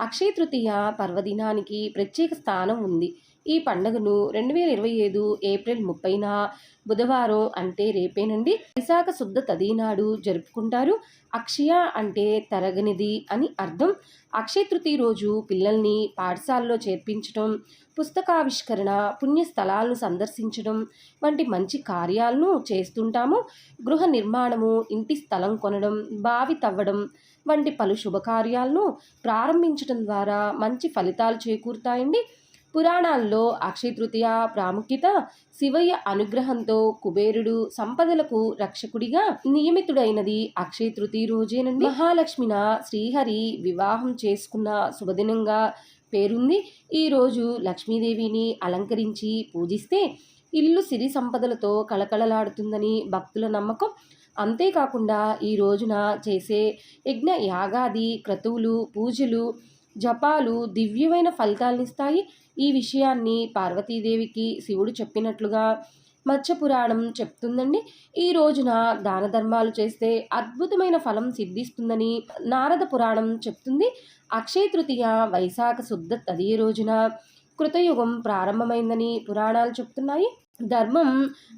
అక్షయ తృతీయ పర్వదినానికి ప్రత్యేక స్థానం ఉంది. ఈ పండుగను రెండు వేల ఇరవై ఐదు ఏప్రిల్ ముప్పైన బుధవారం అంటే రేపే నుండి విశాఖ శుద్ధ తదీనాడు జరుపుకుంటారు. అక్షయ అంటే తరగనిది అని అర్థం. అక్షయ తృతీయ రోజు పిల్లల్ని పాఠశాలలో చేర్పించడం పుస్తకావిష్కరణ పుణ్యస్థలాలను సందర్శించడం వంటి మంచి కార్యాలను చేస్తుంటాము. గృహ నిర్మాణము ఇంటి స్థలం కొనడం బావి తవ్వడం వంటి పలు శుభకార్యాలను ప్రారంభించడం ద్వారా మంచి ఫలితాలు చేకూరుతాయండి. పురాణాల్లో అక్షయ తృతీయ ప్రాముఖ్యత శివయ్య అనుగ్రహంతో కుబేరుడు సంపదలకు రక్షకుడిగా నియమితుడైనది అక్షయ తృతీయ రోజేనండి. మహాలక్ష్మిన శ్రీహరి వివాహం చేసుకున్న శుభదినంగా పేరుంది. ఈరోజు లక్ష్మీదేవిని అలంకరించి పూజిస్తే ఇల్లు సిరి సంపదలతో కళకళలాడుతుందని భక్తుల నమ్మకం. అంతేకాకుండా ఈ రోజున చేసే యజ్ఞ యాగాది క్రతువులు పూజలు జపాలు దివ్యమైన ఫలితాలనిస్తాయి ఈ విషయాన్ని పార్వతీదేవికి శివుడు చెప్పినట్లుగా మత్స్యపురాణం చెప్తుందండి. ఈ రోజున దాన ధర్మాలు చేస్తే అద్భుతమైన ఫలం సిద్ధిస్తుందని నారద పురాణం చెప్తుంది. అక్షయ తృతీయ వైశాఖ శుద్ధ తదియ రోజున కృతయుగం ప్రారంభమైందని పురాణాలు చెప్తున్నాయి. ధర్మం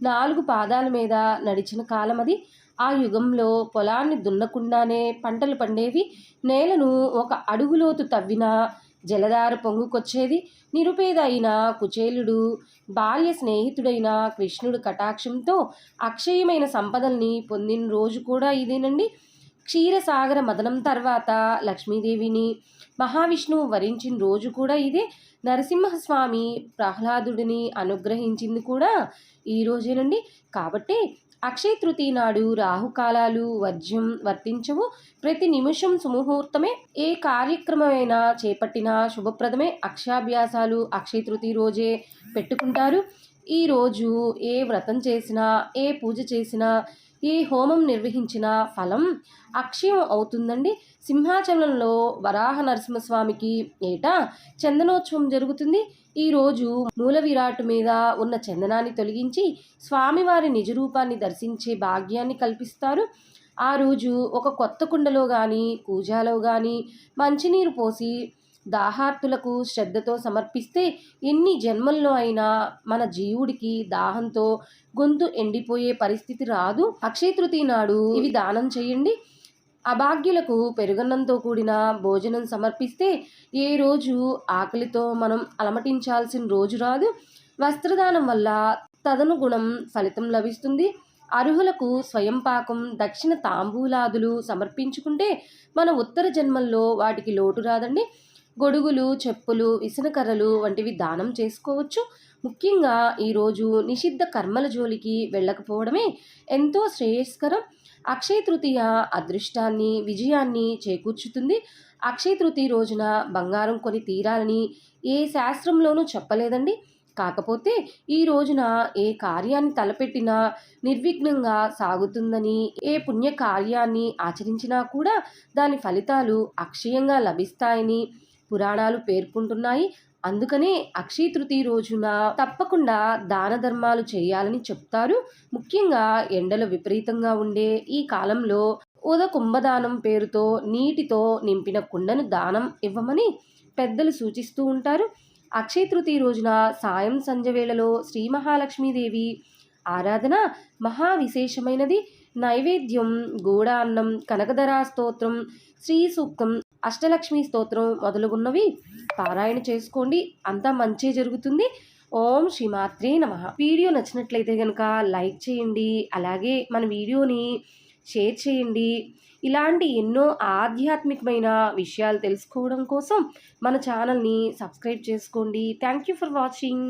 నాలుగు పాదాల మీద నడిచిన కాలం అది ఆ యుగంలో పొలాన్ని దున్నకుండానే పంటలు పండేవి. నేలను ఒక అడుగులోతు తవ్విన జలధార పొంగుకొచ్చేది. నిరుపేద అయిన కుచేలుడు బాల్య స్నేహితుడైన కృష్ణుడు కటాక్షంతో అక్షయమైన సంపదల్ని పొందిన రోజు కూడా ఇదేనండి. క్షీరసాగర మదనం తర్వాత లక్ష్మీదేవిని మహావిష్ణువు వరించిన రోజు కూడా ఇదే. నరసింహస్వామి ప్రహ్లాదుడిని అనుగ్రహించింది కూడా ఈ రోజేనండి. కాబట్టి అక్షయ తృతీయ నాడు రాహుకాలాలు వర్జ్యం వర్తించవు. ప్రతి నిమిషం సుముహూర్తమే. ఏ కార్యక్రమమైనా చేపట్టిన శుభప్రదమే. అక్షాభ్యాసాలు అక్షయ తృతీయ రోజే పెట్టుకుంటారు. ఈరోజు ఏ వ్రతం చేసినా ఏ పూజ చేసినా ఈ హోమం నిర్వహించిన ఫలం అక్షయం అవుతుందండి. సింహాచలంలో వరాహ నరసింహస్వామికి ఏటా చందనోత్సవం జరుగుతుంది. ఈరోజు మూల విరాట్ మీద ఉన్న చందనాన్ని తొలగించి స్వామివారి నిజరూపాన్ని దర్శించే భాగ్యాన్ని కల్పిస్తారు. ఆ రోజు ఒక కొత్త కుండలో కానీ కూజాలో కానీ మంచినీరు పోసి దాహార్తులకు శ్రద్ధతో సమర్పిస్తే ఎన్ని జన్మల్లో అయినా మన జీవుడికి దాహంతో గొంతు ఎండిపోయే పరిస్థితి రాదు. అక్షయ తృతీయ నాడు ఇవి దానం చేయండి. అభాగ్యులకు పెరుగన్నంతో కూడిన భోజనం సమర్పిస్తే ఏ రోజు ఆకలితో మనం అలమటించాల్సిన రోజు రాదు. వస్త్రదానం వల్ల తదనుగుణం ఫలితం లభిస్తుంది. అర్హులకు స్వయం పాకం దక్షిణ తాంబూలాదులు సమర్పించుకుంటే మన ఉత్తర జన్మల్లో వాటికి లోటు రాదండి. గొడుగులు చెప్పులు విసనకర్రలు వంటివి దానం చేసుకోవచ్చు. ముఖ్యంగా ఈరోజు నిషిద్ధ కర్మల జోలికి వెళ్ళకపోవడమే ఎంతో శ్రేయస్కరం. అక్షయ తృతీయ అదృష్టాన్ని విజయాన్ని చేకూర్చుతుంది. అక్షయ తృతీయ రోజున బంగారం కొని తీరాలని ఏ శాస్త్రంలోనూ చెప్పలేదండి. కాకపోతే ఈ రోజున ఏ కార్యాన్ని తలపెట్టినా నిర్విఘ్నంగా సాగుతుందని ఏ పుణ్య కార్యాన్ని ఆచరించినా కూడా దాని ఫలితాలు అక్షయంగా లభిస్తాయని పురాణాలు పేర్కొంటున్నాయి. అందుకనే అక్షయ తృతీయ రోజున తప్పకుండా దాన ధర్మాలు చేయాలని చెప్తారు. ముఖ్యంగా ఎండలు విపరీతంగా ఉండే ఈ కాలంలో ఉద కుంభదానం పేరుతో నీటితో నింపిన కుండను దానం ఇవ్వమని పెద్దలు సూచిస్తూ ఉంటారు. అక్షయ తృతీయ రోజున సాయం సంజవేళలో శ్రీ మహాలక్ష్మీదేవి ఆరాధన మహా విశేషమైనది నైవేద్యం గూడాన్నం కనకధరా స్తోత్రం శ్రీ సూక్తం అష్టలక్ష్మి స్తోత్రం మొదలుగున్నవి పారాయణ చేసుకోండి. అంతా మంచి జరుగుతుంది. ఓం శ్రీమాత్రే నమ. వీడియో నచ్చినట్లయితే కనుక లైక్ చేయండి. అలాగే మన వీడియోని షేర్ చేయండి. ఇలాంటి ఎన్నో ఆధ్యాత్మికమైన విషయాలు తెలుసుకోవడం కోసం మన ఛానల్ని సబ్స్క్రైబ్ చేసుకోండి. Thank you for watching.